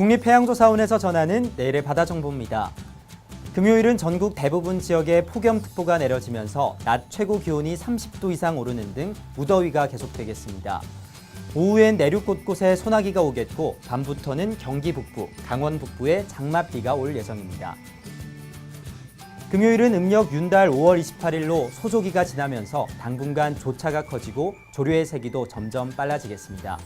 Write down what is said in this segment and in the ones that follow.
국립해양조사원에서 전하는 내일의 바다 정보입니다. 금요일은 전국 대부분 지역에 폭염특보가 내려지면서 낮 최고 기온이 30도 이상 오르는 등 무더위가 계속되겠습니다. 오후엔 내륙 곳곳에 소나기가 오겠고 밤부터는 경기 북부, 강원 북부에 장맛비가 올 예정입니다. 금요일은 음력 윤달 5월 28일로 소조기가 지나면서 당분간 조차가 커지고 조류의 세기도 점점 빨라지겠습니다.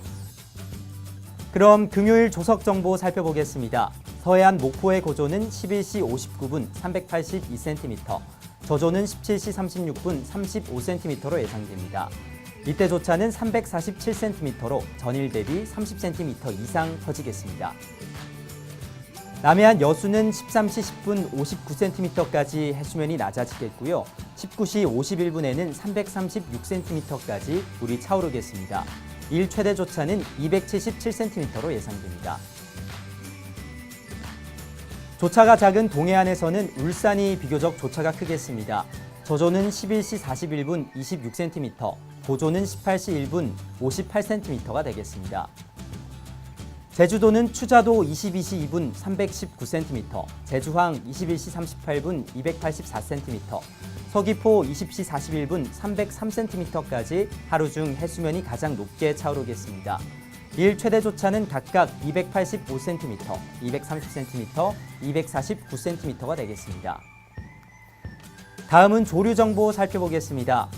그럼 금요일 조석 정보 살펴보겠습니다. 서해안 목포의 고조는 11시 59분 382cm, 저조는 17시 36분 35cm로 예상됩니다. 이때 조차는 347cm로 전일 대비 30cm 이상 커지겠습니다. 남해안 여수는 13시 10분 59cm까지 해수면이 낮아지겠고요. 19시 51분에는 336cm까지 물이 차오르겠습니다. 일 최대 조차는 277cm로 예상됩니다. 조차가 작은 동해안에서는 울산이 비교적 조차가 크겠습니다. 저조는 11시 41분 26cm, 고조는 18시 1분 58cm가 되겠습니다. 제주도는 추자도 22시 2분 319cm, 제주항 21시 38분 284cm, 서귀포 20시 41분 303cm까지 하루 중 해수면이 가장 높게 차오르겠습니다. 일 최대 조차는 각각 285cm, 230cm, 249cm가 되겠습니다. 다음은 조류 정보 살펴보겠습니다.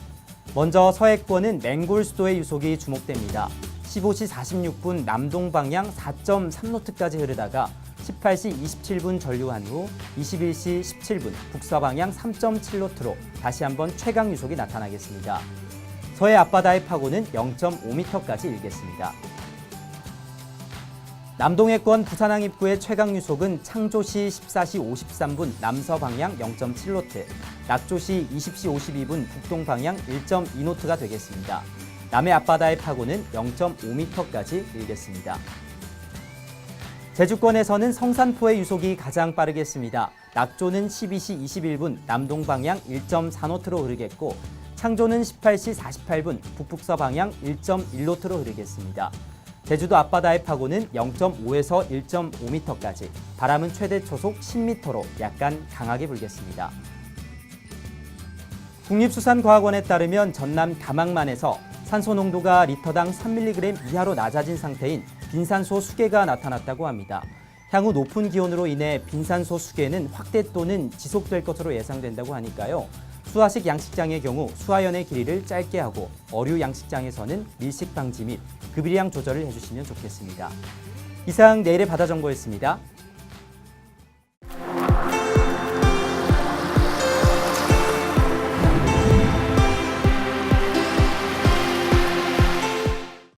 먼저 서해권은 맹골 수도의 유속이 주목됩니다. 15시 46분 남동 방향 4.3노트까지 흐르다가 18시 27분 전류한 후 21시 17분 북서 방향 3.7노트로 다시 한번 최강 유속이 나타나겠습니다. 서해 앞바다의 파고는 0.5m까지 일겠습니다. 남동해권 부산항 입구의 최강 유속은 창조시 14시 53분 남서 방향 0.7노트, 낙조시 20시 52분 북동 방향 1.2노트가 되겠습니다. 남해 앞바다의 파고는 0.5m까지 일겠습니다. 제주권에서는 성산포의 유속이 가장 빠르겠습니다. 낙조는 12시 21분 남동 방향 1.4노트로 흐르겠고 창조는 18시 48분 북북서 방향 1.1노트로 흐르겠습니다. 제주도 앞바다의 파고는 0.5에서 1.5m까지, 바람은 최대 초속 10m로 약간 강하게 불겠습니다. 국립수산과학원에 따르면 전남 가망만에서 산소 농도가 리터당 3mg 이하로 낮아진 상태인 빈산소 수계가 나타났다고 합니다. 향후 높은 기온으로 인해 빈산소 수계는 확대 또는 지속될 것으로 예상된다고 하니까요. 수화식 양식장의 경우 수화연의 길이를 짧게 하고 어류 양식장에서는 밀식 방지 및 급이량 조절을 해주시면 좋겠습니다. 이상 내일의 바다 정보였습니다.